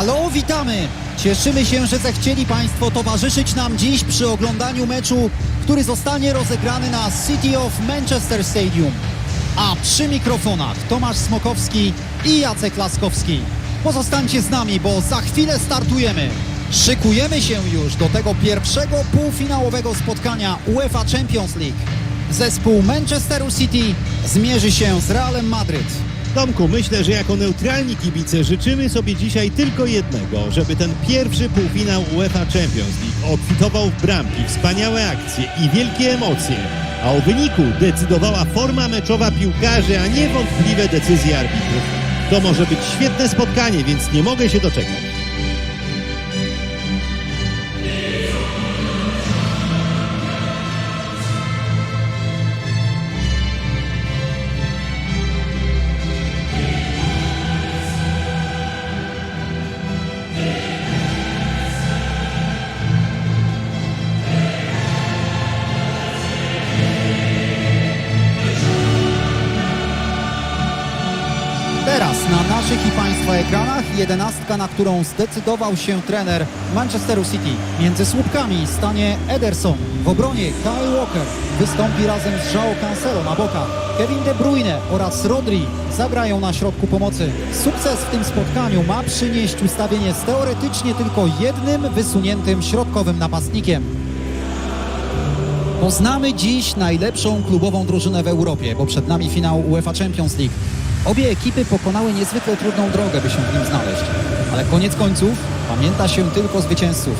Halo, witamy! Cieszymy się, że zechcieli Państwo towarzyszyć nam dziś przy oglądaniu meczu, który zostanie rozegrany na City of Manchester Stadium. A przy mikrofonach Tomasz Smokowski i Jacek Laskowski. Pozostańcie z nami, bo za chwilę startujemy. Szykujemy się już do tego pierwszego półfinałowego spotkania UEFA Champions League. Zespół Manchesteru City zmierzy się z Realem Madryt. Tomku, myślę, że jako neutralni kibice życzymy sobie dzisiaj tylko jednego, żeby ten pierwszy półfinał UEFA Champions League obfitował w bramki, wspaniałe akcje i wielkie emocje, a o wyniku decydowała forma meczowa piłkarzy, a nie wątpliwe decyzje arbitrów. To może być świetne spotkanie, więc nie mogę się doczekać. Państwa ekranach jedenastka, na którą zdecydował się trener Manchesteru City. Między słupkami stanie Ederson. W obronie Kyle Walker wystąpi razem z João Cancelo na bokach. Kevin De Bruyne oraz Rodri zagrają na środku pomocy. Sukces w tym spotkaniu ma przynieść ustawienie z teoretycznie tylko jednym wysuniętym środkowym napastnikiem. Poznamy dziś najlepszą klubową drużynę w Europie, bo przed nami finał UEFA Champions League. Obie ekipy pokonały niezwykle trudną drogę, by się w nim znaleźć. Ale koniec końców pamięta się tylko zwycięzców.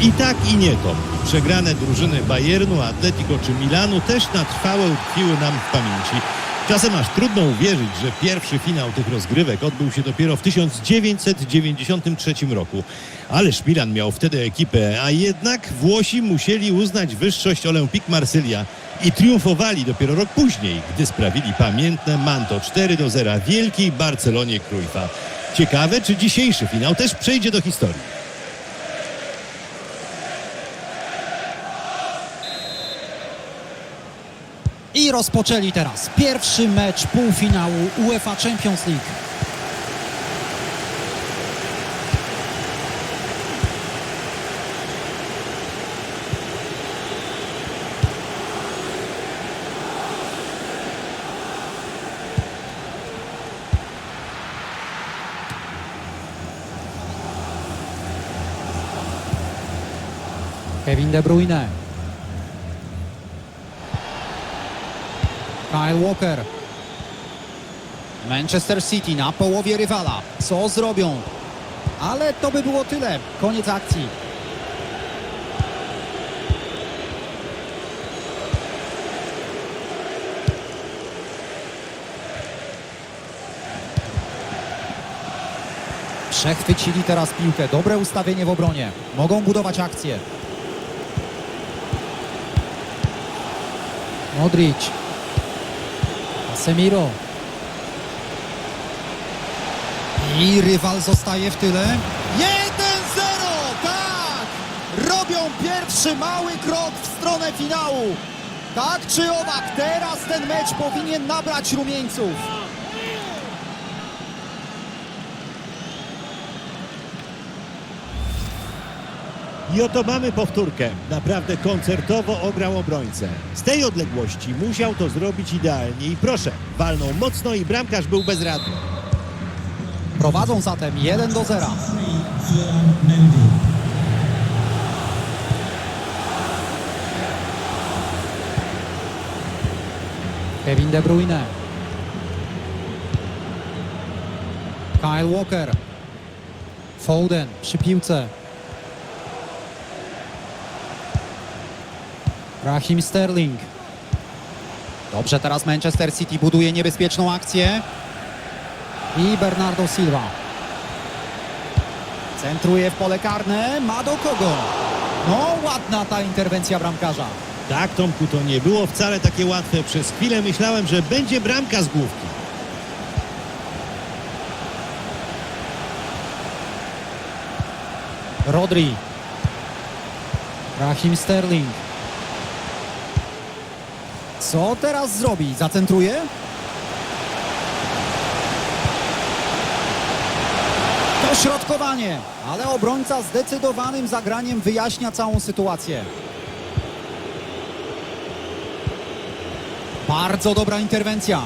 I tak i nie to. Przegrane drużyny Bayernu, Atletico czy Milanu też na trwałe utkwiły nam w pamięci. Czasem aż trudno uwierzyć, że pierwszy finał tych rozgrywek odbył się dopiero w 1993 roku. Ależ Milan miał wtedy ekipę, a jednak Włosi musieli uznać wyższość Olympique Marsylia i triumfowali dopiero rok później, gdy sprawili pamiętne manto 4 do 0 wielkiej Barcelonie Cruyffa. Ciekawe, czy dzisiejszy finał też przejdzie do historii. I rozpoczęli teraz pierwszy mecz półfinału UEFA Champions League. Kevin De Bruyne. Kyle Walker. Manchester City na połowie rywala. Co zrobią? Ale to by było tyle. Koniec akcji. Przechwycili teraz piłkę. Dobre ustawienie w obronie. Mogą budować akcję. Modric. Casemiro. I rywal zostaje w tyle. 1-0! Tak! Robią pierwszy mały krok w stronę finału. Tak czy owak, teraz ten mecz powinien nabrać rumieńców. I oto mamy powtórkę. Naprawdę koncertowo ograł obrońcę. Z tej odległości musiał to zrobić idealnie i proszę, walnął mocno i bramkarz był bezradny. Prowadzą zatem 1 do 0. Kevin De Bruyne. Kyle Walker. Foden przy piłce. Raheem Sterling. Dobrze, teraz Manchester City buduje niebezpieczną akcję. I Bernardo Silva. Centruje w pole karne. Ma do kogo? No, ładna ta interwencja bramkarza. Tak, Tomku, to nie było wcale takie łatwe. Przez chwilę myślałem, że będzie bramka z główki. Rodri. Raheem Sterling. Co teraz zrobi? Zacentruje? To Dośrodkowanie, ale obrońca zdecydowanym zagraniem wyjaśnia całą sytuację. Bardzo dobra interwencja.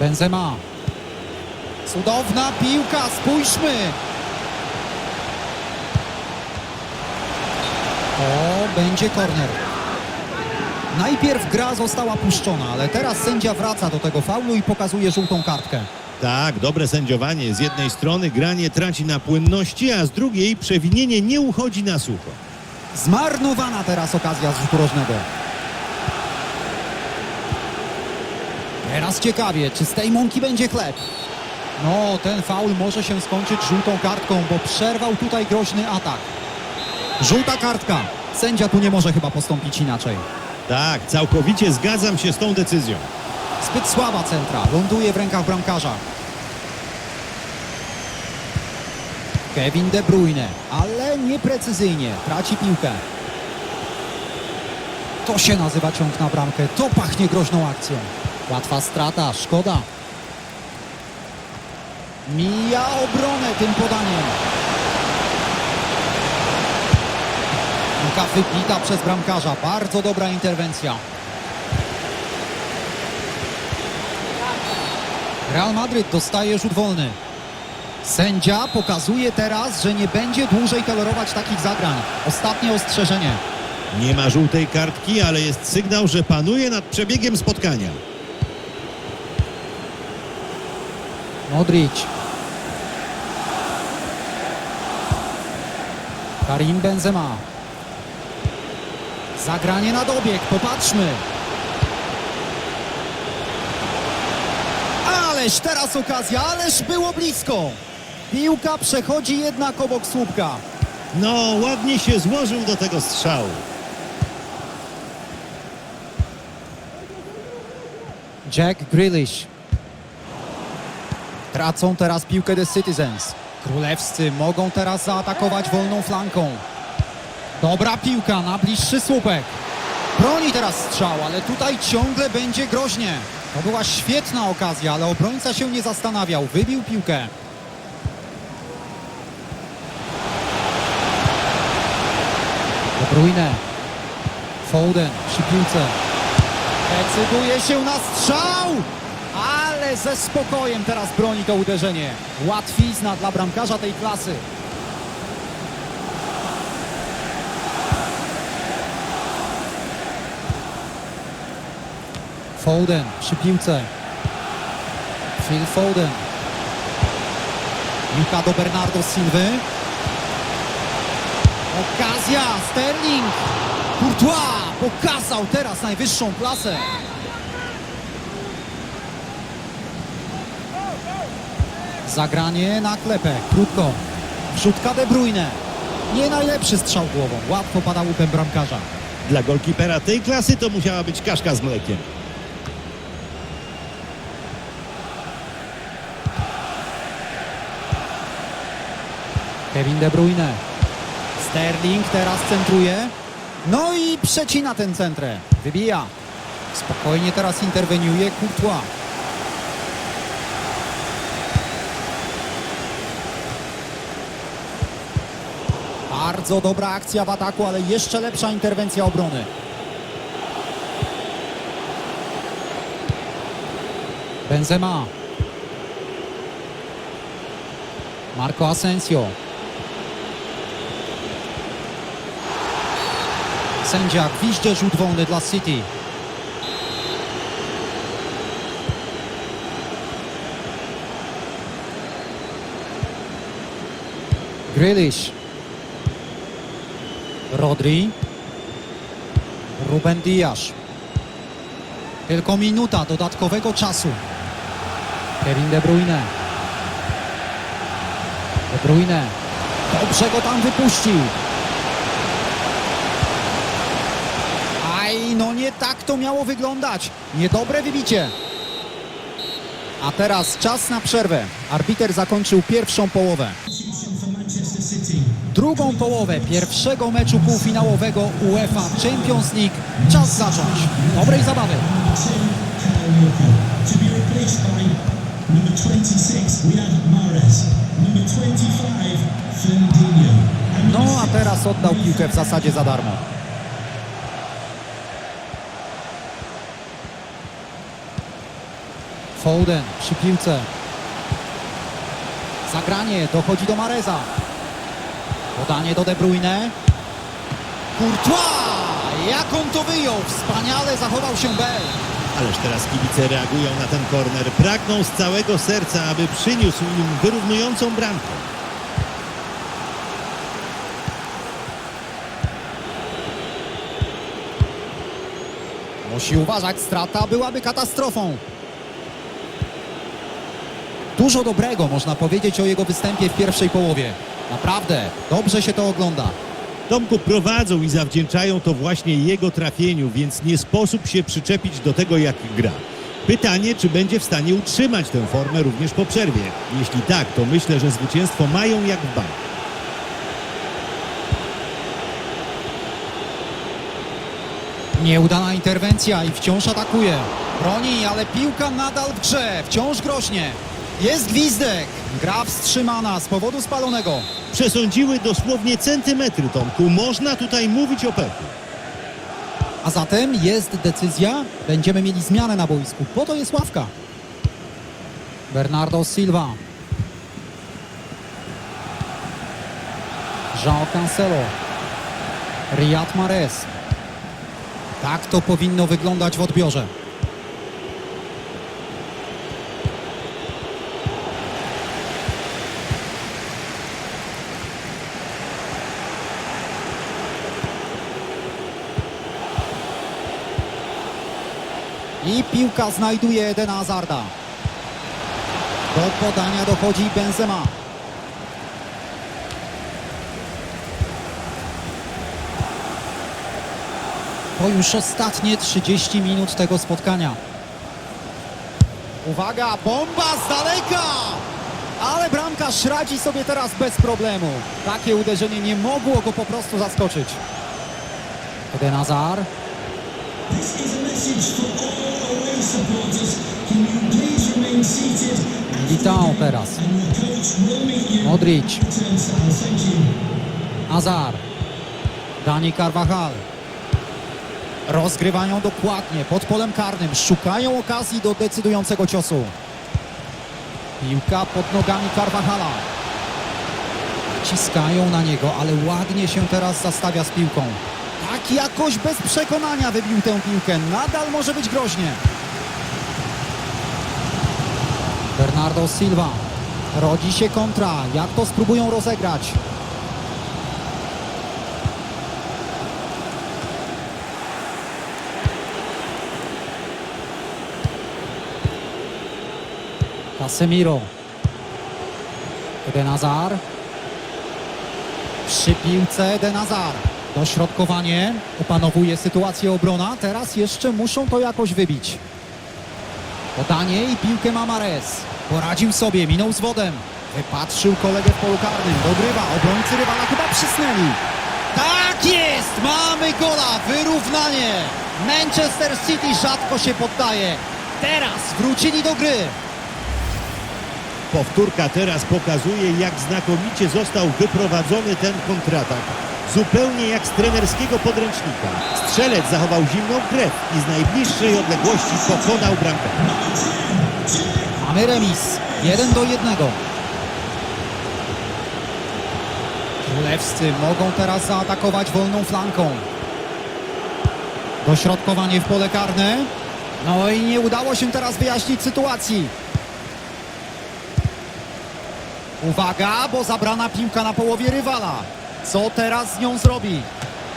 Benzema. Cudowna piłka, spójrzmy. O, będzie korner. Najpierw gra została puszczona, ale teraz sędzia wraca do tego faulu i pokazuje żółtą kartkę. Tak, dobre sędziowanie. Z jednej strony granie traci na płynności, a z drugiej przewinienie nie uchodzi na sucho. Zmarnowana teraz okazja z rzutu rożnego. Teraz ciekawie, czy z tej mąki będzie chleb? No, ten faul może się skończyć żółtą kartką, bo przerwał tutaj groźny atak. Żółta kartka. Sędzia tu nie może chyba postąpić inaczej. Tak, całkowicie zgadzam się z tą decyzją. Zbyt słaba centra. Ląduje w rękach bramkarza. Kevin De Bruyne, ale nieprecyzyjnie. Traci piłkę. To się nazywa ciąg na bramkę. To pachnie groźną akcją. Łatwa strata, szkoda. Mija obronę tym podaniem. Piłka wybita przez bramkarza. Bardzo dobra interwencja. Real Madryt dostaje rzut wolny. Sędzia pokazuje teraz, że nie będzie dłużej tolerować takich zagrań. Ostatnie ostrzeżenie. Nie ma żółtej kartki, ale jest sygnał, że panuje nad przebiegiem spotkania. Modric. Karim Benzema. Zagranie na dobieg, popatrzmy. Ależ teraz okazja, ależ było blisko. Piłka przechodzi jednak obok słupka. No, ładnie się złożył do tego strzału. Jack Grealish. Tracą teraz piłkę The Citizens. Królewscy mogą teraz zaatakować wolną flanką. Dobra piłka na bliższy słupek. Broni teraz strzał, ale tutaj ciągle będzie groźnie. To była świetna okazja, ale obrońca się nie zastanawiał. Wybił piłkę. De Bruyne. Foden przy piłce. Decyduje się na strzał! Ale ze spokojem teraz broni to uderzenie. Łatwizna dla bramkarza tej klasy. Foden przy piłce. Phil Foden. Piłka do Bernardo Silwy. Okazja, Sterling. Courtois pokazał teraz najwyższą klasę. Zagranie na klepę, krótko. Wrzutka De Bruyne. Nie najlepszy strzał głową, łatwo pada łupem bramkarza. Dla golkipera tej klasy to musiała być kaszka z mlekiem. Kevin De Bruyne. Sterling teraz centruje. No i przecina ten centrę. Wybija. Spokojnie teraz interweniuje Courtois. Bardzo dobra akcja w ataku, ale jeszcze lepsza interwencja obrony. Benzema. Marco Asensio. Sędzia gwizdże rzut wolny dla City. Grealish. Rodri. Ruben Dias. Tylko minuta dodatkowego czasu. Kevin De Bruyne. De Bruyne. Dobrze go tam wypuścił. Tak to miało wyglądać. Niedobre wybicie. A teraz czas na przerwę. Arbiter zakończył pierwszą połowę. Drugą połowę pierwszego meczu półfinałowego UEFA Champions League. Czas zacząć. Dobrej zabawy. to be replaced by number 26, Riyad Mahrez, number 25, Fernandinho. And No a teraz oddał piłkę w zasadzie za darmo. Foden przy piłce. Zagranie dochodzi do Mareza. Podanie do De Bruyne. Courtois! Jak on to wyjął! Wspaniale zachował się Bell. Ależ teraz kibice reagują na ten korner. Pragną z całego serca, aby przyniósł im wyrównującą bramkę. Musi uważać, strata byłaby katastrofą. Dużo dobrego można powiedzieć o jego występie w pierwszej połowie. Naprawdę, dobrze się to ogląda. Tomku prowadzą i zawdzięczają to właśnie jego trafieniu, więc nie sposób się przyczepić do tego, jak gra. Pytanie, czy będzie w stanie utrzymać tę formę również po przerwie. Jeśli tak, to myślę, że zwycięstwo mają jak w bank. Nieudana interwencja i wciąż atakuje. Broni, ale piłka nadal w grze, wciąż groźnie. Jest gwizdek. Gra wstrzymana z powodu spalonego. Przesądziły dosłownie centymetry, Tomku. Można tutaj mówić o pechu. A zatem jest decyzja. Będziemy mieli zmianę na boisku. Po to jest ławka. Bernardo Silva. João Cancelo. Riyad Mahrez. Tak to powinno wyglądać w odbiorze. I piłka znajduje Edena Hazarda. Do podania dochodzi Benzema. To już ostatnie 30 minut tego spotkania. Uwaga, bomba z daleka! Ale bramkarz radzi sobie teraz bez problemu. Takie uderzenie nie mogło go po prostu zaskoczyć. Eden Hazard. Militao teraz. Modric. Azar. Dani Carvajal. Rozgrywają dokładnie pod polem karnym. Szukają okazji do decydującego ciosu. Piłka pod nogami Carvajala. Naciskają na niego, ale ładnie się teraz zastawia z piłką. Jakoś bez przekonania wybił tę piłkę. Nadal może być groźnie. Bernardo Silva. Rodzi się kontra. Jak to spróbują rozegrać? Casemiro. Eden Hazard. Przy piłce Eden Hazard. Dośrodkowanie. Opanowuje sytuację obrona. Teraz jeszcze muszą to jakoś wybić. Podanie i piłkę ma Mares. Poradził sobie, minął z wodem. Wypatrzył kolegę w polu karnym. Dogrywa. Obrońcy rywala chyba przysnęli. Tak jest! Mamy gola! Wyrównanie! Manchester City rzadko się poddaje. Teraz wrócili do gry. Powtórka teraz pokazuje, jak znakomicie został wyprowadzony ten kontratak. Zupełnie jak z trenerskiego podręcznika. Strzelec zachował zimną krew i z najbliższej odległości pokonał bramkę. Mamy remis. 1 do 1. Królewscy mogą teraz zaatakować wolną flanką. Dośrodkowanie w pole karne. No i nie udało się teraz wyjaśnić sytuacji. Uwaga, bo zabrana piłka na połowie rywala. Co teraz z nią zrobi?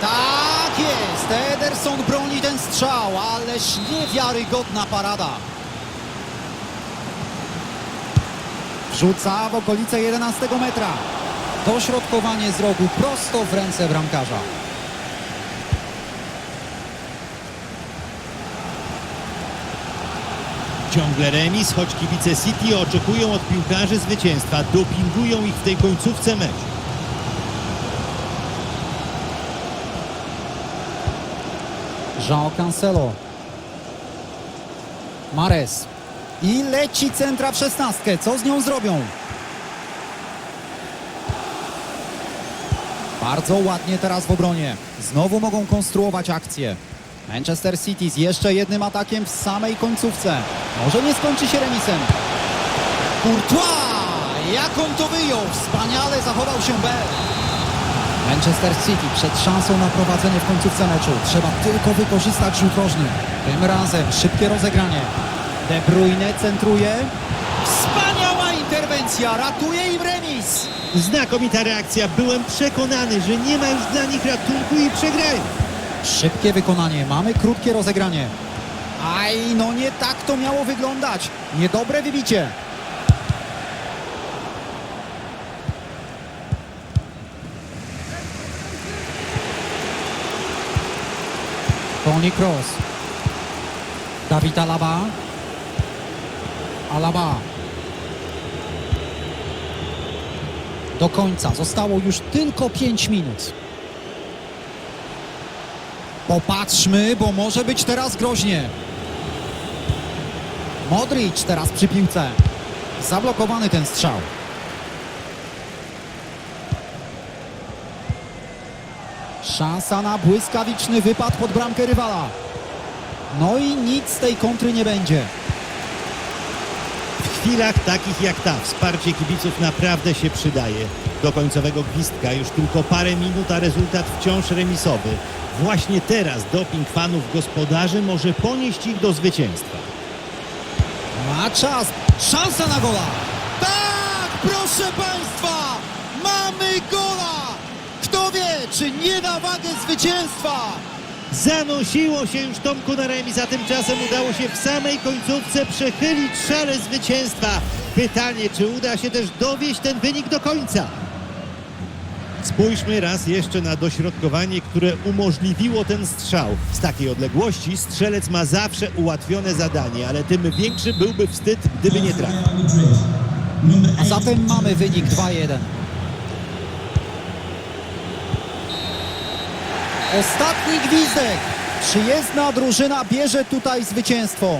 Tak jest! Ederson broni ten strzał, ależ niewiarygodna parada. Rzuca w okolice 11 metra. Dośrodkowanie z rogu prosto w ręce bramkarza. Ciągle remis, choć kibice City oczekują od piłkarzy zwycięstwa. Dopingują ich w tej końcówce meczu. João Cancelo. Mares. I leci centra w szesnastkę. Co z nią zrobią? Bardzo ładnie teraz w obronie. Znowu mogą konstruować akcję. Manchester City z jeszcze jednym atakiem w samej końcówce. Może nie skończy się remisem. Courtois! Jak on to wyjął! Wspaniale zachował się Bell. Manchester City przed szansą na prowadzenie w końcówce meczu. Trzeba tylko wykorzystać rzut rożny. Tym razem szybkie rozegranie. De Bruyne centruje. Wspaniała interwencja! Ratuje im remis! Znakomita reakcja. Byłem przekonany, że nie ma już dla nich ratunku i przegrają. Szybkie wykonanie, mamy krótkie rozegranie. Aj, no nie tak to miało wyglądać. Niedobre wybicie. Toni Kroos. Dawid Alaba. Alaba. Do końca zostało już tylko 5 minut. Popatrzmy, bo może być teraz groźnie. Modric teraz przy piłce. Zablokowany ten strzał. Szansa na błyskawiczny wypad pod bramkę rywala. No i nic z tej kontry nie będzie. W chwilach takich jak ta wsparcie kibiców naprawdę się przydaje. Do końcowego gwizdka już tylko parę minut, a rezultat wciąż remisowy. Właśnie teraz doping fanów gospodarzy może ponieść ich do zwycięstwa. Ma czas. Szansa na gola. Tak, proszę Państwa. Mamy gola. Czy nie na wagę zwycięstwa. Zanosiło się już Tomku na remis, a tymczasem udało się w samej końcówce przechylić szale zwycięstwa. Pytanie, czy uda się też dowieść ten wynik do końca? Spójrzmy raz jeszcze na dośrodkowanie, które umożliwiło ten strzał. Z takiej odległości strzelec ma zawsze ułatwione zadanie, ale tym większy byłby wstyd, gdyby nie trafił. A zatem mamy wynik 2-1. Ostatni gwizdek. Przyjezdna drużyna bierze tutaj zwycięstwo.